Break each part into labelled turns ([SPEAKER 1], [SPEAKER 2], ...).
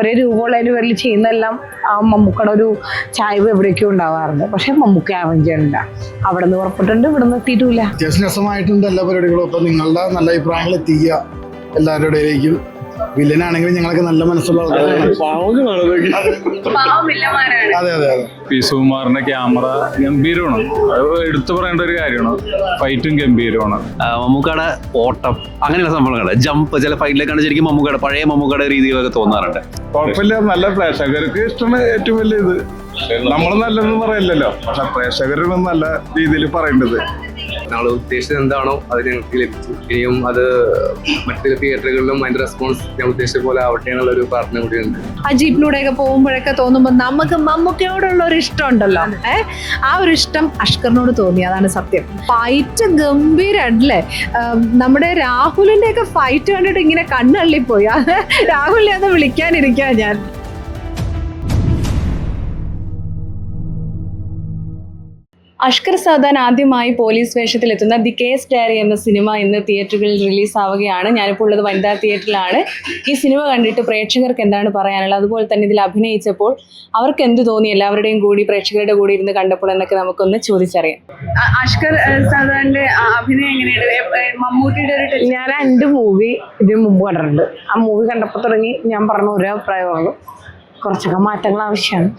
[SPEAKER 1] ഒരേ രൂപമുള്ളതിന് പേരിൽ ചെയ്യുന്നതെല്ലാം ആ മമ്മൂക്കയുടെ ഒരു ചായ്വ് എവിടേക്കോ ഉണ്ടാവാറുണ്ട്. പക്ഷെ മമ്മൂക്ക ആവും ചെയ്യണില്ല അവിടെ നിന്ന് ഉറപ്പിട്ടുണ്ട് ഇവിടെ നിന്ന് എത്തിയിട്ടില്ല
[SPEAKER 2] രസമായിട്ടുണ്ട് എല്ലാ പരിപാടികളും. നിങ്ങളുടെ നല്ല അഭിപ്രായങ്ങൾ എത്തിക്കുക എല്ലാവരുടെ ഇടയിലേക്കും. വില്ലനാണെങ്കിലും ഞങ്ങളൊക്കെ നല്ല മനസ്സുള്ള ആൾക്കാരാണ്. അതെ അതെ അതെ.
[SPEAKER 3] പി സുകുമാറിന്റെ ക്യാമറ ഗംഭീരമാണ്. അത് എടുത്തു പറയേണ്ട ഒരു കാര്യമാണ്. ഫൈറ്റും ഗംഭീരമാണ്.
[SPEAKER 4] മമ്മൂക്കയുടെ ഓട്ടം അങ്ങനെയുള്ള സംഭവങ്ങൾ ജമ്പ് ചില ഫൈറ്റിലേക്കാണ് ശരിക്കും മമ്മൂക്കയുടെ പഴയ മമ്മൂക്കയുടെ രീതിയിലൊക്കെ തോന്നാറുണ്ട്.
[SPEAKER 3] കുഴപ്പമില്ല നല്ല പ്രേക്ഷകർക്ക് ഇഷ്ടമാണ് ഏറ്റവും വലിയ ഇത്. നമ്മൾ നല്ലതെന്ന് പറയില്ലല്ലോ. പക്ഷെ പ്രേക്ഷകരും നല്ല രീതിയിൽ പറയേണ്ടത്.
[SPEAKER 5] ഞങ്ങൾ ഉദ്ദേശിച്ചത് എന്താണോ അത് ഞങ്ങൾക്ക് ലഭിച്ചു. ഇനിയും അത് മറ്റു ചില തിയേറ്ററുകളിലും അതിന്റെ റെസ്പോൺസ് ഞാൻ ഉദ്ദേശിച്ച പോലെ ആവട്ടെ എന്നുള്ള ഒരു പ്രാർത്ഥന കൂടിയുണ്ട്
[SPEAKER 6] അജീബിനൂടെ ഒക്കെ പോകുമ്പോഴൊക്കെ തോന്നുമ്പോൾ നമുക്ക് മമ്മൂക്കയോടുള്ള ഒരു ഇഷ്ടം ഉണ്ടല്ലോ. ഏ? ആ ഒരു ഇഷ്ടം അഷ്കറിനോട് തോന്നി അതാണ് സത്യം. ഫൈറ്റ് ഗംഭീരല്ലേ? നമ്മുടെ രാഹുലിന്റെ ഒക്കെ ഫൈറ്റ് കണ്ടിട്ട് ഇങ്ങനെ കണ്ണള്ളിപ്പോയി അത് രാഹുലിനെ ഒന്ന് വിളിക്കാനിരിക്കാ ഞാൻ.
[SPEAKER 7] അഷ്കർ സാദാൻ ആദ്യമായി പോലീസ് വേഷത്തിലെത്തുന്ന ദി കേസ് ഡയറി എന്ന സിനിമ ഇന്ന് തിയേറ്ററുകളിൽ റിലീസ് ആവുകയാണ് ഞാനിപ്പോൾ ഉള്ളത് വനിതാ തിയേറ്ററിലാണ്. ഈ സിനിമ കണ്ടിട്ട് പ്രേക്ഷകർക്ക് എന്താണ് പറയാനുള്ളത്? അതുപോലെ തന്നെ ഇതിൽ അഭിനയിച്ചപ്പോൾ അവർക്ക് എന്ത് തോന്നി? എല്ലാവരുടെയും കൂടി പ്രേക്ഷകരുടെ കൂടി ഇരുന്ന് കണ്ടപ്പോൾ എന്നൊക്കെ നമുക്കൊന്ന് ചോദിച്ചറിയാം. അഷ്കർ സാദാന്റെ അഭിനയം എങ്ങനെയാണ് മമ്മൂട്ടിയുടെ ഒരു
[SPEAKER 1] ഞാൻ രണ്ട് മൂവി ഇതിന് മുമ്പ് കണ്ടിട്ടുണ്ട്. ആ മൂവി കണ്ടപ്പോൾ തുടങ്ങി ഞാൻ പറഞ്ഞ ഒരേ അഭിപ്രായമുള്ളൂ. കുറച്ചൊക്കെ മാറ്റങ്ങൾ ആവശ്യമാണ്.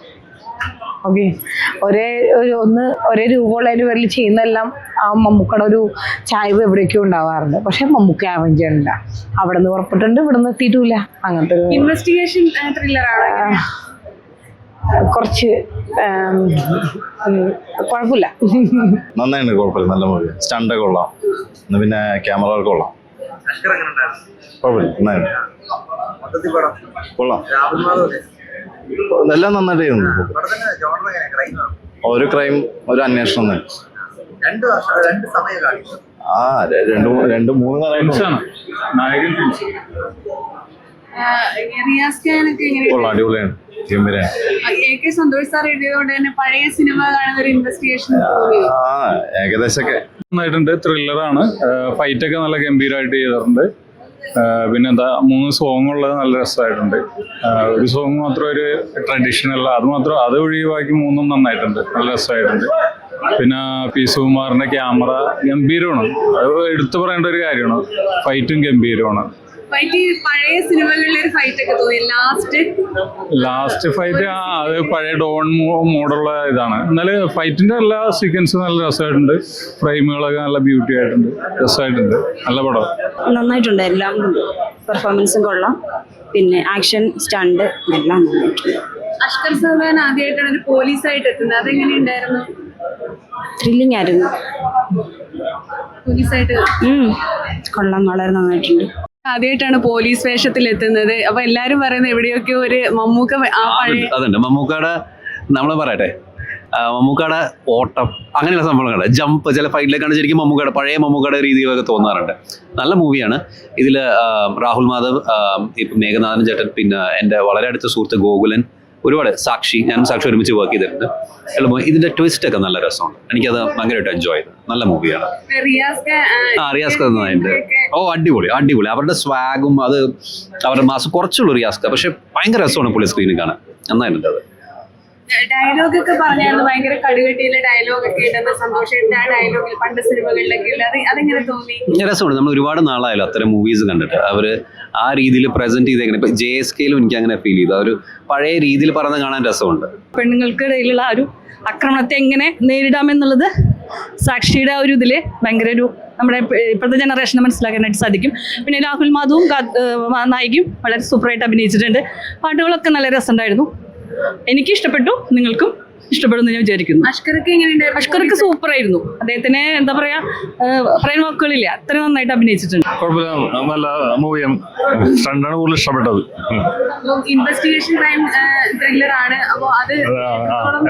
[SPEAKER 1] ഓക്കെ. ഒരേ ഒരു ഒന്ന് ഒരേ രൂപമുള്ളതിന് പേരിൽ ചെയ്യുന്നതെല്ലാം ആ മമ്മൂക്കയുടെ ഒരു ചായ്വ് എവിടെയൊക്കെയോ ഉണ്ടാവാറുണ്ട്. പക്ഷെ മമ്മൂക്ക ആവും ചെയ്യണില്ല. അവിടെ നിന്ന് ഉറപ്പിട്ടുണ്ട് ഇവിടെ നിന്ന് എത്തിയിട്ടില്ല. അങ്ങനത്തെ ഒരു
[SPEAKER 7] ഇൻവെസ്റ്റിഗേഷൻ ത്രില്ലറാണ്
[SPEAKER 1] കുറച്ച് കുഴപ്പമില്ല.
[SPEAKER 8] നന്നായിട്ട് കുഴപ്പമില്ല. നല്ല മൂവി. സ്റ്റണ്ട് കൊള്ളാം. പിന്നെ ക്യാമറ കൊള്ളാം. കുഴപ്പമില്ല. നന്നായിട്ട് കൊള്ളാം. എല്ലാം നന്നായിട്ട് ചെയ്യുന്നു ഒരു ക്രൈം ഒരു അന്വേഷണം തന്നെ. ആ രണ്ട് രണ്ട് മൂന്ന് കൊള്ളാം അടിപൊളിയാണ്. ഗംഭീരാണ്.
[SPEAKER 7] എ കെ സന്തോഷ് സാർ പഴയ സിനിമ കാണുന്ന ഒരു ഇൻവെസ്റ്റിഗേഷൻ
[SPEAKER 8] ആ ഏകദേശമൊക്കെ.
[SPEAKER 3] നന്നായിട്ടുണ്ട്. ത്രില്ലറാണ് ഫൈറ്റ് ഒക്കെ നല്ല ഗംഭീരമായിട്ട് ചെയ്തിട്ടുണ്ട്. പിന്നെന്താ മൂന്ന് സോങ് ഉള്ളത് നല്ല രസമായിട്ടുണ്ട്. ഒരു സോങ് മാത്രം ഒരു ട്രഡീഷണൽ അത് മാത്രം അത് ഒഴിവാക്കി മൂന്നും നന്നായിട്ടുണ്ട്. നല്ല രസമായിട്ടുണ്ട്. പിന്നെ പി സുകുമാറിന്റെ ക്യാമറ ഗംഭീരമാണ്. അത് എടുത്തു പറയേണ്ട ഒരു കാര്യമാണ്. ഫൈറ്റും ഗംഭീരമാണ്.
[SPEAKER 7] ഫൈറ്റ് പഴയ സിനിമകളിലെ ഒരു ഫൈറ്റ് ഒക്കെ തോന്നി. ലാസ്റ്റ്
[SPEAKER 3] ലാസ്റ്റ് ഫൈറ്റ് അത് പഴയ ഡോൺ മോഡുള്ള ഇതാണ്. എന്നാലും ഫൈറ്റിന്റെ എല്ലാ സീക്വൻസും നല്ല രസമായിട്ടുണ്ട്. ഫ്രെയിമുകളൊക്കെ നല്ല ബ്യൂട്ടി ആയിട്ടുണ്ട്. രസമായിട്ടുണ്ട്. നല്ല പടം.
[SPEAKER 9] നന്നായിട്ടുണ്ട്. എല്ലാം പെർഫോമൻസും കൊള്ളാം. പിന്നെ ആക്ഷൻ സ്റ്റണ്ട് എല്ലാം നന്നായിട്ടുണ്ട്.
[SPEAKER 7] അഷ്കർ സൽമാൻ ആദ്യമായിട്ടാണ് ഒരു പോലീസായിട്ട് എത്തുന്നത്. അതെങ്ങനെയുണ്ടായിരുന്നു
[SPEAKER 9] ത്രില്ലിംഗ് ആയിരുന്നു.
[SPEAKER 7] പോലീസായിട്ട്.
[SPEAKER 9] കൊള്ളാം. വളരെ നന്നായിട്ടുണ്ട്.
[SPEAKER 7] ആദ്യമായിട്ടാണ് പോലീസ് വേഷത്തിൽ എത്തുന്നത് അപ്പൊ എല്ലാരും പറയുന്നത് എവിടെയൊക്കെ ഒരു മമ്മൂക്ക ആ പഴയ
[SPEAKER 4] അതുണ്ട്. മമ്മൂക്കയുടെ നമ്മൾ പറയട്ടെ. മമ്മൂക്കട മമ്മൂക്കയുടെ ഓട്ടം അങ്ങനെയുള്ള സംഭവങ്ങൾ ജമ്പ് ചില ഫൈറ്റിലേക്കാണ് ശരിക്കും മമ്മൂക്കയുടെ പഴയ മമ്മൂക്കയുടെ രീതിയിലൊക്കെ തോന്നാറുണ്ട്. നല്ല മൂവിയാണ് ഇതിൽ രാഹുൽ മാധവ് ഇപ്പം മേഘനാഥൻ ചേട്ടൻ പിന്നെ എന്റെ വളരെ അടുത്ത സുഹൃത്ത് ഗോകുലൻ ഒരുപാട് സാക്ഷി ഞാനും സാക്ഷി ഒരുമിച്ച് വർക്ക് ചെയ്തിട്ടുണ്ട്. എളുപ്പം ഇതിന്റെ ട്വിസ്റ്റ് ഒക്കെ നല്ല രസമാണ് എനിക്കത് ഭയങ്കരമായിട്ട് എൻജോയ് ചെയ്തു. നല്ല മൂവിയാണ്
[SPEAKER 7] ആ,
[SPEAKER 4] റിയാസ്ക ഓ അടിപൊളി അടിപൊളി. അവരുടെ സ്വാഗും അത് അവരുടെ മാസം കുറച്ചുള്ളൂ റിയാസ്ക പക്ഷെ ഭയങ്കര രസമാണ് പുള്ളി സ്ക്രീനിൽ കാണാൻ. നന്നായിട്ടുണ്ട് അത്.
[SPEAKER 7] ഡയലോഗ് ഒക്കെ പറഞ്ഞായിരുന്നു. ഭയങ്കര കടുകട്ടിയിലെ ഡയലോഗ് ഒക്കെ ഉണ്ടെന്ന് സന്തോഷം. ആ ഡയലോഗിൽ പണ്ട് സിനിമകളിലൊക്കെ ഉള്ളത് അതെങ്ങനെ തോന്നി?
[SPEAKER 4] നമ്മൾ ഒരുപാട് നാളായല്ലോ അത്തരം മൂവീസ് കണ്ടിട്ട്. അവർ ആ രീതിയിൽ പ്രസന്റ് ചെയ്ത് ഇപ്പൊ ജെ എസ് കെയിലും എനിക്ക് അങ്ങനെ ഫീൽ ചെയ്തു. ആ ഒരു പഴയ രീതിയിൽ പറഞ്ഞ കാണാൻ രസമുണ്ട്.
[SPEAKER 9] പെണ്ണുങ്ങൾക്കിടയിലുള്ള ആ ഒരു ആക്രമണത്തെ എങ്ങനെ നേരിടാമെന്നുള്ളത് സാക്ഷിയുടെ ആ ഒരു ഇതിൽ ഭയങ്കര ഒരു നമ്മുടെ ഇപ്പോഴത്തെ ജനറേഷനെ മനസ്സിലാക്കാനായിട്ട് സാധിക്കും. പിന്നെ രാഹുൽ മാധവും നായികയും വളരെ സൂപ്പറായിട്ട് അഭിനയിച്ചിട്ടുണ്ട്. പാട്ടുകളൊക്കെ നല്ല രസമുണ്ടായിരുന്നു. എനിക്ക് ഇഷ്ടപ്പെട്ടു നിങ്ങൾക്കും ഇഷ്ടപ്പെടുമെന്ന് ഞാൻ വിചാരിക്കുന്നു.
[SPEAKER 7] അഷ്കർക്ക്
[SPEAKER 9] അഷ്കർക്ക് സൂപ്പറായിരുന്നു. അദ്ദേഹത്തിന് എന്താ പറയാ പറയാൻ വാക്കുകളില്ല. അത്ര നന്നായിട്ട് അഭിനയിച്ചിട്ടുണ്ട്.
[SPEAKER 3] കുഴപ്പമില്ല. നല്ല മൂവിയാണ് സ്റ്റണ്ടാണ് കൂടുതൽ ഇഷ്ടപ്പെട്ടത്.
[SPEAKER 7] ഇൻവെസ്റ്റിഗേഷൻ ക്രൈം ത്രില്ലർ ആണ്. അപ്പോൾ അത്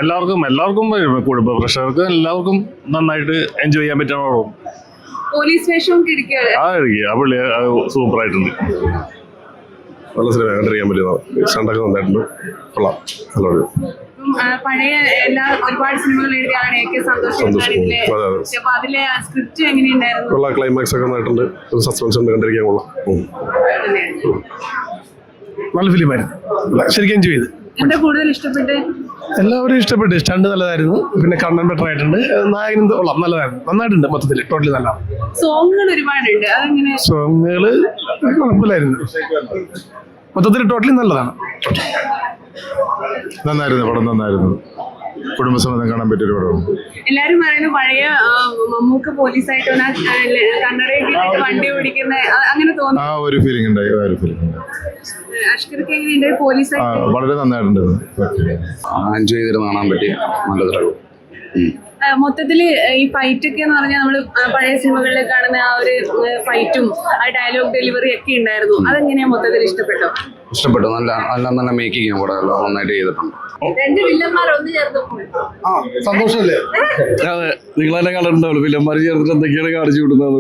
[SPEAKER 3] എല്ലാവർക്കും എല്ലാവർക്കും കുടുംബ പ്രേക്ഷകർക്ക് എല്ലാവർക്കും നന്നായിട്ട് എൻജോയ് ചെയ്യാൻ പറ്റുന്ന
[SPEAKER 7] പോലീസ് വേഷവും
[SPEAKER 3] ആ ആ പുള്ളി സൂപ്പർ ആയിട്ടുണ്ട്
[SPEAKER 8] നല്ല സിനിമ കണ്ടിരിക്കാൻ പറ്റുന്ന സ്റ്റണ്ടൊക്കെ നന്നായിട്ടുണ്ട്. കൊള്ളാം. നല്ലൊരു
[SPEAKER 7] പഴയ എല്ലാ ഒരുപാട് സിനിമകൾ എഴുതിയാണ് എ കെ സന്തോഷ്
[SPEAKER 8] സന്തോഷ്. അതെ, അതെ.
[SPEAKER 7] അതിലെ സ്ക്രിപ്റ്റ് എങ്ങനെയുണ്ടായിരുന്നു?
[SPEAKER 8] കൊള്ളാം. ക്ലൈമാക്സ് ഒക്കെ നന്നായിട്ടുണ്ട്. ഒരു സസ്പെൻസ് ഉണ്ട് കണ്ടിരിക്കാൻ കൊള്ളാം.
[SPEAKER 10] നല്ല ഫിലിമായിരുന്നു ശരിക്കും എൻജോയ് ചെയ്ത്.
[SPEAKER 7] എന്താ കൂടുതൽ ഇഷ്ടപ്പെട്ട്
[SPEAKER 10] എല്ലാവരും ഇഷ്ടപ്പെട്ടു. സ്റ്റണ്ട് നല്ലതായിരുന്നു. പിന്നെ കണ്ണൻ ബെറ്റർ ആയിട്ടുണ്ട്. നായകനും കൊള്ളാം. നല്ലതായിരുന്നു. നന്നായിട്ടുണ്ട് മൊത്തത്തിൽ. ടോട്ടലി നല്ല
[SPEAKER 7] സോങ്ങുകൾ ഒരുപാടുണ്ട്. അതെങ്ങനെ?
[SPEAKER 10] സോങ്ങുകൾ കുഴപ്പമില്ലായിരുന്നു. മൊത്തത്തിൽ ടോട്ടലി നല്ലതാണ്.
[SPEAKER 11] നന്നായിരുന്നു പടം. നന്നായിരുന്നു. കുടുംബസമേതം കാണാൻ പറ്റിയൊരു പടമാണ്
[SPEAKER 7] എല്ലാരും പറയുന്നു പഴയ മമ്മൂക്ക് പോലീസായിട്ട് വണ്ടി ഓടിക്കുന്ന അങ്ങനെ തോന്നുന്നു.
[SPEAKER 11] ആ ഒരു ഫീലിംഗ് ഉണ്ടായി. ആ ഒരു ഫീലിംഗ് വളരെ നന്നായിട്ടുണ്ട്
[SPEAKER 5] എൻജോയ് ചെയ്തിട്ട് കാണാൻ പറ്റിയ നല്ല
[SPEAKER 7] മൊത്തത്തിൽ ഈ ഫൈറ്റ് ഒക്കെ എന്ന് പറഞ്ഞാൽ നമ്മൾ പഴയ സിനിമകളിലെ കാണുന്ന ആ ഒരു ഫൈറ്റും ആ ഡയലോഗ് ഡെലിവറി ഒക്കെ ഉണ്ടായിരുന്നു. അതെങ്ങനെയാ മൊത്തത്തിൽ ഇഷ്ടപ്പെട്ടോ
[SPEAKER 5] ഇഷ്ടപ്പെട്ടു. നല്ല നല്ല നല്ല മേക്കിങ് കൂടെ നന്നായിട്ട് ചെയ്തിട്ടുണ്ട്.
[SPEAKER 7] രണ്ട് വില്ലന്മാർ ഒന്ന് ചേർന്നപ്പോൾ
[SPEAKER 2] ആ സന്തോഷമല്ലേ
[SPEAKER 11] അതെ നിങ്ങളെല്ലാം കണ്ടിട്ടുണ്ടാവുള്ളൂ വില്ലന്മാർ ചേർത്തിട്ട് എന്തൊക്കെയാണ് കാണിച്ചു വിടുന്നത്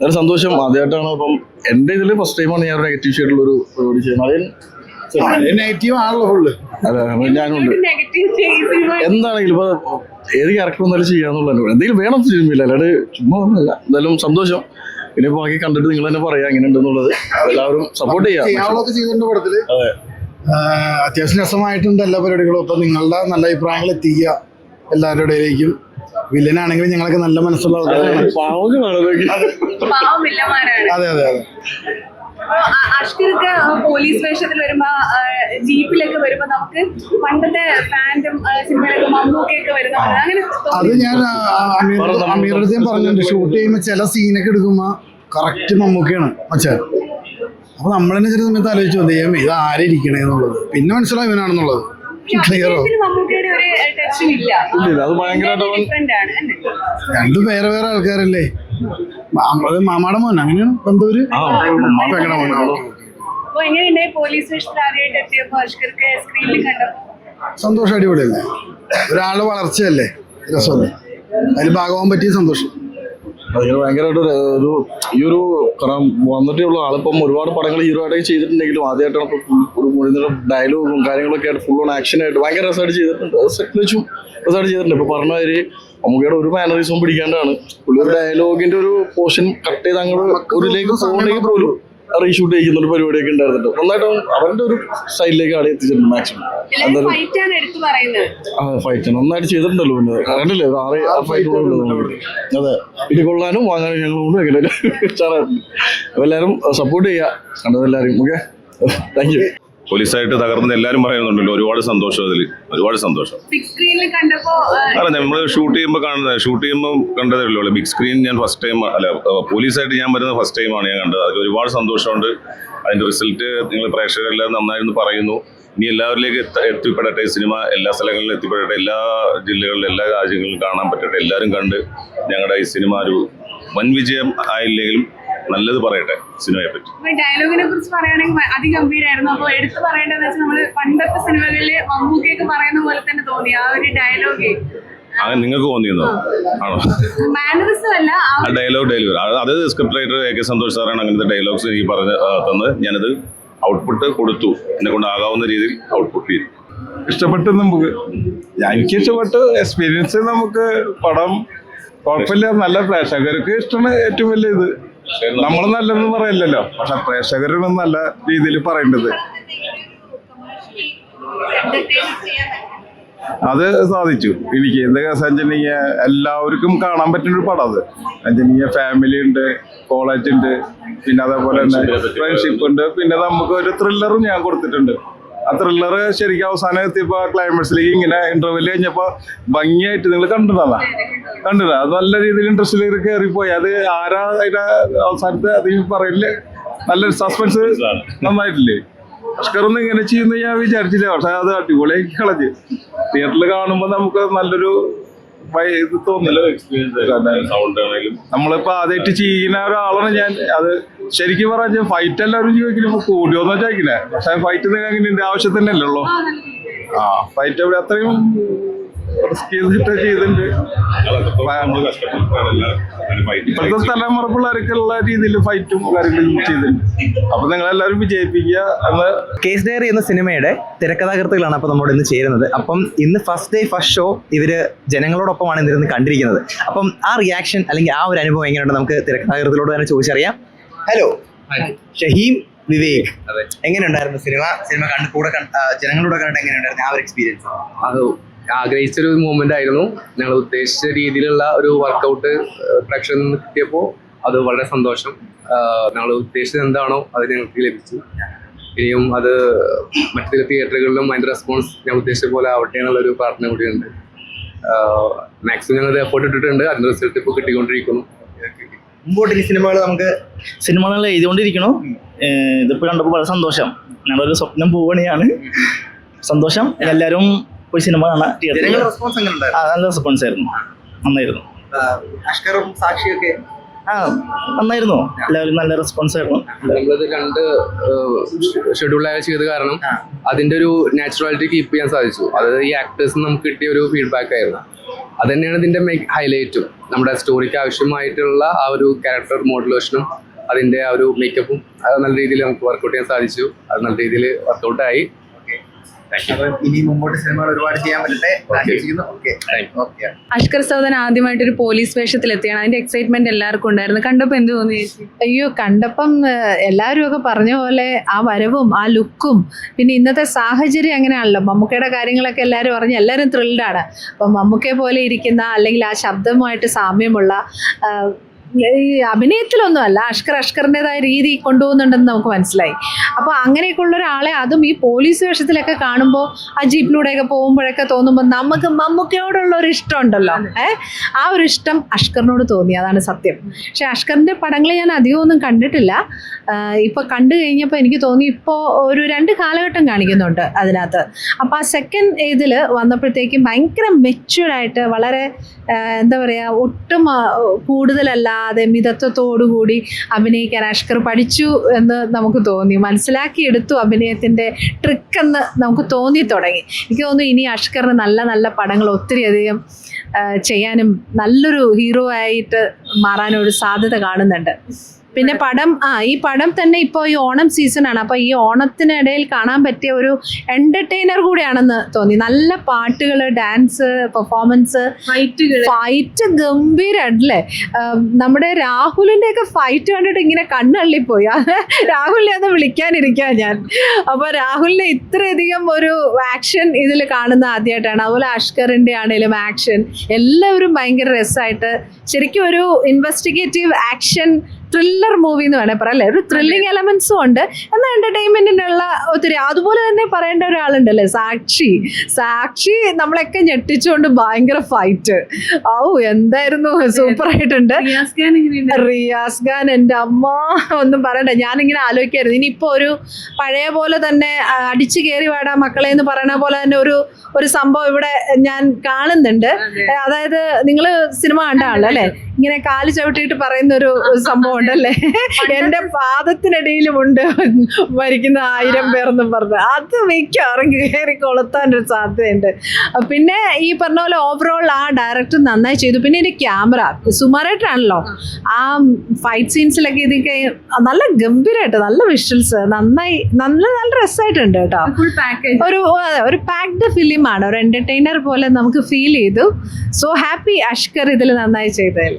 [SPEAKER 11] വളരെ സന്തോഷം. ആദ്യമായിട്ടാണ് അപ്പം എന്റെ ഇതിൽ ഫസ്റ്റ് ടൈമാണ് ഞാൻ ഒരു നെഗറ്റീവ് ഷെയ്ഡുള്ള ഒരു പരിപാടി ചെയ്യുന്നത്.
[SPEAKER 2] നെഗറ്റീവ് ആണല്ലോ ഫുള്ള്
[SPEAKER 11] അതെ ഞാനുണ്ട്
[SPEAKER 7] നെഗറ്റീവ് സിനിമ
[SPEAKER 11] എന്താണെങ്കിലും ഇപ്പൊ ഏത് ക്യാരക്ടർ വന്നാലും ചെയ്യാന്നുള്ള എന്തെങ്കിലും വേണം സിനിമയിൽ അല്ലാണ്ട് ചുമ്മാ ഒന്നുമല്ല. എന്തായാലും സന്തോഷം. പിന്നെ ബാക്കി കണ്ടിട്ട് നിങ്ങൾ തന്നെ പറയാം എങ്ങനെ ഉണ്ടെന്നുള്ളത്. എല്ലാവരും സപ്പോർട്ട് ചെയ്യാം. അതെ.
[SPEAKER 2] അത്യാവശ്യം രസമായിട്ടുണ്ട് എല്ലാ പരിപാടികളും. അപ്പൊ നിങ്ങളുടെ നല്ല അഭിപ്രായങ്ങൾ എത്തിക്കുക എല്ലാവരുടെ ഇടയിലേക്കും. വില്ലനാണെങ്കിലും ഞങ്ങളൊക്കെ നല്ല മനസ്സുള്ള ആൾക്കാരാണ്. അതെ അതെ അതെ
[SPEAKER 7] അഷ്കർക്ക് പോലീസ് വേഷത്തിൽ വരുമ്പോ ജീപ്പിലൊക്കെ വരുമ്പോ നമുക്ക് പണ്ടത്തെ ഫാന്റും സിനിമയിലൊക്കെ മമ്മൂക്കയൊക്കെ വരുന്ന അങ്ങനെ
[SPEAKER 2] അത് ഞാൻ അമീറുടെ ഞാൻ പറഞ്ഞിട്ടുണ്ട്. ഷൂട്ട് ചെയ്യുമ്പോൾ ചില സീനൊക്കെ എടുക്കുമ്പോൾ കറക്റ്റ് മമ്മൂക്കയാണ് മച്ചാൻ അപ്പൊ നമ്മൾ തന്നെ ചില സമയത്ത് ആലോചിച്ചു ദൈവമേ ഇത് എന്നുള്ളത്? പിന്നെ മനസ്സിലായി ഇവനാണെന്നുള്ളത്. ക്ലിയറോ
[SPEAKER 7] ഇല്ല.
[SPEAKER 11] അത് ഭയങ്കരമായിട്ട്?
[SPEAKER 2] രണ്ടും വേറെ വേറെ ആൾക്കാരല്ലേ? അത് മാമാടെ മോൻ അങ്ങനെയാണ് ബന്ധൂര് മോൻ
[SPEAKER 7] കണ്ടപ്പോ?
[SPEAKER 2] സന്തോഷം അടിപൊളിയല്ലേ? ഒരാളുടെ വളർച്ചയല്ലേ? രസമല്ലേ? അതിൽ ഭാഗവാൻ പറ്റിയ സന്തോഷം.
[SPEAKER 11] അതിന് ഭയങ്കരമായിട്ട് ഒരു- ഈ ഒരു കാരണം വന്നിട്ടേ ഉള്ളൂ. ആളിപ്പം ഒരുപാട് പടങ്ങൾ ഹീറോ ആയിട്ട് ചെയ്തിട്ടുണ്ടെങ്കിലും ആദ്യമായിട്ടാണ് ഇപ്പൊ ഒരു മുഴുവൻ ഡയലോഗും കാര്യങ്ങളൊക്കെ ആയിട്ട് ഫുൾ ഓൺ ആക്ഷൻ ആയിട്ട് ഭയങ്കര രസമായിട്ട് ചെയ്തിട്ടുണ്ട്. അത് സെറ്റ് വെച്ചും. രസമായിട്ട് ചെയ്തിട്ടുണ്ട്. ഇപ്പൊ പറഞ്ഞ മമ്മൂക്കയുടെ ഒരു മാനറിസവും പിടിക്കാണ്ടാണ്. പുള്ളി ഒരു ഡയലോഗിന്റെ ഒരു പോർഷൻ കട്ട് ചെയ്ത് അങ്ങോട്ട് ഒരിലേക്ക് പോകുന്നെങ്കിൽ പോലും റീഷൂട്ട് ചെയ്യുന്ന ഒരു പരിപാടിയൊക്കെ ഉണ്ടായിരുന്നുണ്ട് നന്നായിട്ട് അവന്റെ ഒരു ആടെ എത്തിച്ചിട്ടുണ്ട് മാക്സിമം എന്തായാലും
[SPEAKER 7] ഫൈറ്റ് ആണ് എടുത്തു പറയുന്നത്.
[SPEAKER 11] ആ ഫൈറ്റ് നന്നായിട്ട് ചെയ്തിട്ടുണ്ടല്ലോ പിന്നെ. കണ്ടില്ലേ? ഒരു ആറ് ആ ഫൈറ്റ് അതെ. ഇത് കൊള്ളാനും വാങ്ങാനും ഞങ്ങൾ കൊണ്ട് എങ്ങനെ ഉഷാറായിട്ടുണ്ട്. അപ്പൊ എല്ലാവരും സപ്പോർട്ട് ചെയ്യുക കണ്ടതെല്ലാവരും ഓക്കെ? താങ്ക് യു
[SPEAKER 12] പോലീസായിട്ട് തകർന്നത് എല്ലാവരും പറയുന്നുണ്ടല്ലോ ഒരുപാട് സന്തോഷം അതിൽ ഒരുപാട് സന്തോഷം. അല്ല നമ്മൾ ഷൂട്ട് ചെയ്യുമ്പോൾ കാണുന്നത് ഷൂട്ട് ചെയ്യുമ്പോൾ കണ്ടതേ ഉള്ളൂ ബിഗ് സ്ക്രീൻ ഞാൻ ഫസ്റ്റ് ടൈം അല്ല പോലീസായിട്ട് ഞാൻ വരുന്നത് ഫസ്റ്റ് ടൈമാണ് ഞാൻ കണ്ടത്. അതിൽ ഒരുപാട് സന്തോഷമുണ്ട്. അതിന്റെ റിസൾട്ട് നിങ്ങൾ പ്രേക്ഷകരെല്ലാം നന്നായിരുന്നു പറയുന്നു. ഇനി എല്ലാവരിലേക്ക് എത്തിപ്പെടട്ടെ ഈ സിനിമ. എല്ലാ സ്ഥലങ്ങളിലും എത്തിപ്പെടട്ടെ. എല്ലാ ജില്ലകളിലും എല്ലാ രാജ്യങ്ങളിലും കാണാൻ പറ്റട്ടെ. എല്ലാവരും കണ്ട് ഞങ്ങളുടെ ഈ സിനിമ ഒരു വൻ വിജയം ആയില്ലെങ്കിലും നല്ലത് പറയട്ടെ സിനിമയെ പറ്റി.
[SPEAKER 7] ഡയലോഗിനെ കുറിച്ച് പറയുകയാണെങ്കിൽ അതിഗംഭീരായിരുന്നു. അപ്പൊ എടുത്തു പറയേണ്ടതെന്ന് വെച്ചാൽ നമ്മൾ പണ്ടത്തെ സിനിമകളിൽ മമ്മൂക്കിയൊക്കെ പറയുന്ന പോലെ തന്നെ തോന്നി. ആ ഒരു ഡയലോഗ്
[SPEAKER 12] അങ്ങനെ നിങ്ങൾക്ക് തോന്നിയെന്നോ? ആണോ?
[SPEAKER 7] ആ
[SPEAKER 12] ഡയലോഗ് ഡെലിവറി അത് script writer A K Santhosh സാറാണ് അങ്ങനത്തെ ഡയലോഗ്സ് എനിക്ക് പറഞ്ഞ് ആ, തന്നത് ഞാനത് ഔട്ട്പുട്ട് കൊടുത്തു. എന്നെ കൊണ്ടാകാവുന്ന രീതിയിൽ ഔട്ട്പുട്ട് ചെയ്തു.
[SPEAKER 13] ഇഷ്ടപ്പെട്ടു നമുക്ക് ഞാൻ എനിക്ക് ഇഷ്ടപ്പെട്ടു. എക്സ്പീരിയൻസ് നമുക്ക് പടം കുഴപ്പമില്ല. നല്ല പ്രേക്ഷകർക്ക് ഇഷ്ടമാണ് ഏറ്റവും വലിയ ഇത്. നമ്മൾ നല്ലതെന്ന് പറയില്ലല്ലോ. പക്ഷെ പ്രേക്ഷകരും നല്ല രീതിയിൽ പറയേണ്ടത്. അത് സാധിച്ചു. എനിക്ക് എന്താ വെച്ചിട്ടുണ്ടെങ്കിൽ എല്ലാവർക്കും കാണാൻ പറ്റുന്ന ഒരു പടം അത്. വെച്ചിട്ടുണ്ടെങ്കിൽ ഫാമിലി ഉണ്ട് കോളേജ് ഉണ്ട് പിന്നെ അതേപോലെ തന്നെ ഫ്രണ്ട്ഷിപ്പ് ഉണ്ട് പിന്നെ നമുക്ക് ഒരു ത്രില്ലറും ഞാൻ കൊടുത്തിട്ടുണ്ട്. ത്രില്ലർ ശരിക്കും അവസാനം എത്തിയപ്പോ ക്ലൈമാക്സിലേക്ക് ഇങ്ങനെ ഇന്റർവെൽ കഴിഞ്ഞപ്പോ ഭംഗിയായിട്ട് നിങ്ങൾ കണ്ടിട്ടാ കണ്ടില്ല അത് നല്ല രീതിയിൽ ഇൻട്രസ്റ്റിലേക്ക് കയറിപ്പോയി അത് ആരാ അതിന്റെ അവസാനത്തെ ഈ പറയില്ലേ നല്ലൊരു സസ്പെൻസ് നന്നായിട്ടില്ലേ? അഷ്കറൊന്നും ഇങ്ങനെ ചെയ്യുന്ന ഞാൻ വിചാരിച്ചില്ല. പക്ഷെ അത് അടിപൊളിയാക്കി കളഞ്ഞ്. തിയേറ്ററിൽ കാണുമ്പോൾ നമുക്ക് നല്ലൊരു ഇത് തോന്നില്ല
[SPEAKER 12] സൗണ്ട് ആണെങ്കിലും
[SPEAKER 13] നമ്മളിപ്പോ ആദ്യമായിട്ട് ചെയ്യുന്ന ഒരാളാണ് ഞാൻ. അത് ശരിക്കും പറഞ്ഞാൽ ഫൈറ്റ് എല്ലാവരും ചോദിക്കില്ല ഇപ്പൊ കൂടിയോന്ന്? ചോദിക്കില്ല? പക്ഷെ ഫൈറ്റ് നിങ്ങൾക്ക് ആവശ്യം ആവശ്യത്തിനല്ലേ അല്ലല്ലോ ആ ഫൈറ്റ് അവിടെ അത്രയും റിസ്ക് ചെയ്തിട്ട് ചെയ്തിട്ടുണ്ട്. ഇപ്പോഴത്തെ തലമുറ പിള്ളേർക്കുള്ള രീതിയിൽ ഫൈറ്റും കാര്യങ്ങളും ചെയ്തിട്ടുണ്ട്. അപ്പൊ നിങ്ങളെല്ലാവരും വിജയിപ്പിക്കുക എന്ന്
[SPEAKER 14] കേസ് ഡയറി എന്ന സിനിമയുടെ തിരക്കഥാകൃത്തുകളാണ് അപ്പൊ നമ്മുടെ ഇന്ന് ചേരുന്നത്. അപ്പം ഇന്ന് ഫസ്റ്റ് ഡേ ഫസ്റ്റ് ഷോ ഇവർ ജനങ്ങളോടൊപ്പമാണ് ഇന്നിരുന്ന് കണ്ടിരിക്കുന്നത്. അപ്പം ആ റിയാക്ഷൻ അല്ലെങ്കിൽ ആ ഒരു അനുഭവം എങ്ങനെയുണ്ട് നമുക്ക് തിരക്കഥാകൃത്തിലോട് തന്നെ ചോദിച്ചറിയാം. ഹലോ ഷഹീം വിവേക്.
[SPEAKER 5] അതെ.
[SPEAKER 14] എങ്ങനെയുണ്ടായിരുന്നു സിനിമ? സിനിമ കണ്ട് കൂടെ ജനങ്ങളുടെ കണ്ടിട്ട് എങ്ങനെയുണ്ടായിരുന്നു ആ ഒരു എക്സ്പീരിയൻസ്
[SPEAKER 5] അത് ആഗ്രഹിച്ചൊരു മൂവ്മെന്റ് ആയിരുന്നു. ഞങ്ങൾ ഉദ്ദേശിച്ച രീതിയിലുള്ള ഒരു വർക്കൗട്ട് പ്രേക്ഷകൻ കിട്ടിയപ്പോൾ അത് വളരെ സന്തോഷം. ഞങ്ങൾ ഉദ്ദേശിച്ചത് എന്താണോ അത് ഞങ്ങൾക്ക് ലഭിച്ചു. ഇനിയും അത് മറ്റു ചില തിയേറ്ററുകളിലും അതിന്റെ റെസ്പോൺസ് ഞാൻ ഉദ്ദേശിച്ച പോലെ ആവട്ടെ എന്നുള്ള ഒരു പ്രാർത്ഥന കൂടിയുണ്ട്. മാക്സിമം ഞങ്ങൾ എഫേർട്ട് ഇട്ടിട്ടുണ്ട്. അതിന്റെ റിസൾട്ട് ഇപ്പോൾ കിട്ടിക്കൊണ്ടിരിക്കുന്നു.
[SPEAKER 14] മുമ്പോട്ട് സിനിമകൾ നമുക്ക്
[SPEAKER 15] സിനിമകൾ എഴുതിക്കൊണ്ടിരിക്കണു ഏഹ് ഇതിപ്പോ കണ്ടപ്പോൾ വളരെ സന്തോഷം. ഞങ്ങളൊരു സ്വപ്നം പോവുകയാണ്. സന്തോഷം. എല്ലാവരും പോയി സിനിമ കാണാൻ തിയേറ്ററിൽ
[SPEAKER 14] റെസ്പോൺസ് എങ്ങനെയുണ്ടായിരുന്നു?
[SPEAKER 15] നല്ല റെസ്പോൺസ് ആയിരുന്നു. നന്നായിരുന്നു.
[SPEAKER 14] ആ, അഷ്കറും സാക്ഷിയൊക്കെ?
[SPEAKER 15] ആ നന്നായിരുന്നു. എല്ലാവരും നല്ല റെസ്പോൺസ് ആയിരുന്നു.
[SPEAKER 5] നമ്മളത് രണ്ട് ഷെഡ്യൂളായ ചെയ്ത് കാരണം. അതിന്റെ ഒരു നാച്ചുറാലിറ്റി കീപ്പ് ചെയ്യാൻ സാധിച്ചു. അത് ഈ ആക്ടേഴ്സിന് നമുക്ക് കിട്ടിയ ഒരു ഫീഡ്ബാക്ക് ആയിരുന്നു. അത് തന്നെയാണ് ഇതിന്റെ ഹൈലൈറ്റും നമ്മുടെ സ്റ്റോറിക്ക് ആവശ്യമായിട്ടുള്ള ആ ഒരു ക്യാരക്ടർ മോഡുലേഷനും അതിന്റെ ആ ഒരു മേക്കപ്പും അത് നല്ല രീതിയിൽ നമുക്ക് വർക്കൗട്ട് ചെയ്യാൻ സാധിച്ചു. അത് നല്ല രീതിയിൽ വർക്കൗട്ട് ആയി.
[SPEAKER 14] അപ്പം ഇനി മുമ്പോട്ട് സിനിമകൾ ഒരുപാട് ചെയ്യാൻ പറ്റട്ടെ. ആശംസിക്കുന്നു ഓക്കെ ഓക്കെ
[SPEAKER 7] അഷ്കർ സൗദൻ ആദ്യമായിട്ട് ഒരു പോലീസ് വേഷത്തിൽ എത്തിയാണ് അതിന്റെ എക്സൈറ്റ്മെന്റ് എല്ലാവർക്കും ഉണ്ടായിരുന്നു. കണ്ടപ്പോ എന്ത് തോന്നി
[SPEAKER 6] അയ്യോ കണ്ടപ്പം എല്ലാവരും ഒക്കെ പറഞ്ഞ പോലെ ആ വരവും ആ ലുക്കും പിന്നെ ഇന്നത്തെ സാഹചര്യം അങ്ങനെയാണല്ലോ. മമ്മൂക്കയുടെ കാര്യങ്ങളൊക്കെ എല്ലാവരും പറഞ്ഞ് എല്ലാവരും ത്രില്ഡാണ് അപ്പം മമ്മൂക്കയെ പോലെ ഇരിക്കുന്ന അല്ലെങ്കിൽ ആ ശബ്ദമായിട്ട് സാമ്യമുള്ള ആഹ്, അഭിനയത്തിലൊന്നും അല്ല അഷ്കർ അഷ്കറിന്റെതായ രീതി കൊണ്ടുപോകുന്നുണ്ടെന്ന് നമുക്ക് മനസ്സിലായി. അപ്പോൾ അങ്ങനെയൊക്കെ ഉള്ള ഒരാളെ അതും ഈ പോലീസ് വേഷത്തിലൊക്കെ കാണുമ്പോൾ ആ ജീപ്പിലൂടെയൊക്കെ പോകുമ്പോഴൊക്കെ തോന്നുമ്പോൾ നമുക്ക് മമ്മൂക്കയോടുള്ള ഒരു ഇഷ്ടം ഉണ്ടല്ലോ. ഏഹ്? ആ ഒരു ഇഷ്ടം അഷ്കറിനോട് തോന്നി അതാണ് സത്യം. പക്ഷെ അഷ്കറിന്റെ പടങ്ങൾ ഞാൻ അധികമൊന്നും കണ്ടിട്ടില്ല. ഇപ്പോൾ ഇപ്പൊ കണ്ടു കഴിഞ്ഞപ്പോൾ എനിക്ക് തോന്നി ഇപ്പോൾ ഒരു രണ്ട് കാലഘട്ടം കാണിക്കുന്നുണ്ട് അതിനകത്ത്. അപ്പോൾ ആ സെക്കൻഡ് ഇതിൽ വന്നപ്പോഴത്തേക്കും ഭയങ്കര മെച്യൂർഡായിട്ട് വളരെ എന്താ പറയുക ഒട്ടും ആഹ് കൂടുതലല്ലാതെ മിതത്വത്തോടുകൂടി അഭിനയിക്കാൻ അഷ്കർ പഠിച്ചു എന്ന് നമുക്ക് തോന്നി. മനസ്സിലാക്കിയെടുത്തു അഭിനയത്തിന്റെ ട്രിക്കെന്ന് നമുക്ക് തോന്നി തുടങ്ങി. എനിക്ക് തോന്നുന്നു ഇനി അഷ്കറിന് നല്ല നല്ല പടങ്ങൾ ഒത്തിരി അധികം ചെയ്യാനും നല്ലൊരു ഹീറോ ആയിട്ട് മാറാനും ഒരു സാധ്യത കാണുന്നുണ്ട്. പിന്നെ പടം ആ ഈ പടം തന്നെ ഇപ്പോൾ ഈ ഓണം സീസണാണ് അപ്പോൾ ഈ ഓണത്തിനിടയിൽ കാണാൻ പറ്റിയ ഒരു എന്റർടൈനർ കൂടിയാണെന്ന് തോന്നി. നല്ല പാട്ടുകൾ ഡാൻസ് പെർഫോമൻസ് ഫൈറ്റ് ഗംഭീരല്ലേ നമ്മുടെ രാഹുലിന്റെ ഒക്കെ ഫൈറ്റ് കണ്ടിട്ട് ഇങ്ങനെ കണ്ണള്ളിപ്പോയി. രാഹുലിനെ ഒന്ന് വിളിക്കാനിരിക്കുക ഞാൻ. അപ്പോൾ രാഹുലിനെ ഇത്രയധികം ഒരു ആക്ഷൻ ഇതിൽ കാണുന്ന ആദ്യമായിട്ടാണ് അതുപോലെ അഷ്കറിന്റെ ആണെങ്കിലും ആക്ഷൻ എല്ലാവരും ഭയങ്കര രസമായിട്ട് ശരിക്കും ഒരു ഇൻവെസ്റ്റിഗേറ്റീവ് ആക്ഷൻ ത്രില്ലർ മൂവി എന്ന് വേണേൽ പറയാം അല്ലേ? ഒരു ത്രില്ലിംഗ് എലമെന്റ്സും ഉണ്ട്. എന്നാൽ എന്റർടൈൻമെന്റിനുള്ള ഒത്തിരി. അതുപോലെ തന്നെ പറയേണ്ട ഒരാളുണ്ടല്ലേ സാക്ഷി. സാക്ഷി നമ്മളൊക്കെ ഞെട്ടിച്ചുകൊണ്ട് ഭയങ്കര ഫൈറ്റ് ഔ എന്തായിരുന്നു? സൂപ്പർ ആയിട്ടുണ്ട്
[SPEAKER 7] റിയാസ് ഖാൻ
[SPEAKER 6] എന്റെ എന്റെ അമ്മ ഒന്നും പറയണ്ട. ഞാനിങ്ങനെ ആലോചിക്കായിരുന്നു. ഇനിയിപ്പോൾ ഒരു പഴയ പോലെ തന്നെ അടിച്ചു കയറി വാടാ മക്കളെ എന്ന് പറയണ പോലെ തന്നെ ഒരു ഒരു സംഭവം ഇവിടെ ഞാൻ കാണുന്നുണ്ട്. അതായത് നിങ്ങൾ സിനിമ കണ്ടാണല്ലോ അല്ലേ? ഇങ്ങനെ കാൽ ചവിട്ടിയിട്ട് പറയുന്ന ഒരു സംഭവം ഉണ്ടല്ലേ? എന്റെ പാദത്തിനിടയിലും ഉണ്ട് മരിക്കുന്ന ആയിരം പേർ എന്ന് പറഞ്ഞ്. അത് മിക്കവാറും കയറി കൊളുത്താൻ ഒരു സാധ്യതയുണ്ട് പിന്നെ ഈ പറഞ്ഞ പോലെ ഓവറോൾ ആ ഡയറക്ടർ നന്നായി ചെയ്തു. പിന്നെ ഇതിന്റെ ക്യാമറ സുമാരായിട്ടാണല്ലോ ആ. ഫൈറ്റ് സീൻസിലൊക്കെ ഇതൊക്കെ നല്ല ഗംഭീരമായിട്ട് നല്ല വിഷ്വൽസ് നന്നായി നല്ല നല്ല രസമായിട്ടുണ്ട് കേട്ടോ. ഒരു ഒരു പാക്ഡ് ഫിലിമാണ് ഒരു എന്റർടൈനർ പോലെ നമുക്ക് ഫീൽ ചെയ്തു. സോ ഹാപ്പി അഷ്കർ ഇതിൽ നന്നായി ചെയ്തതിൽ.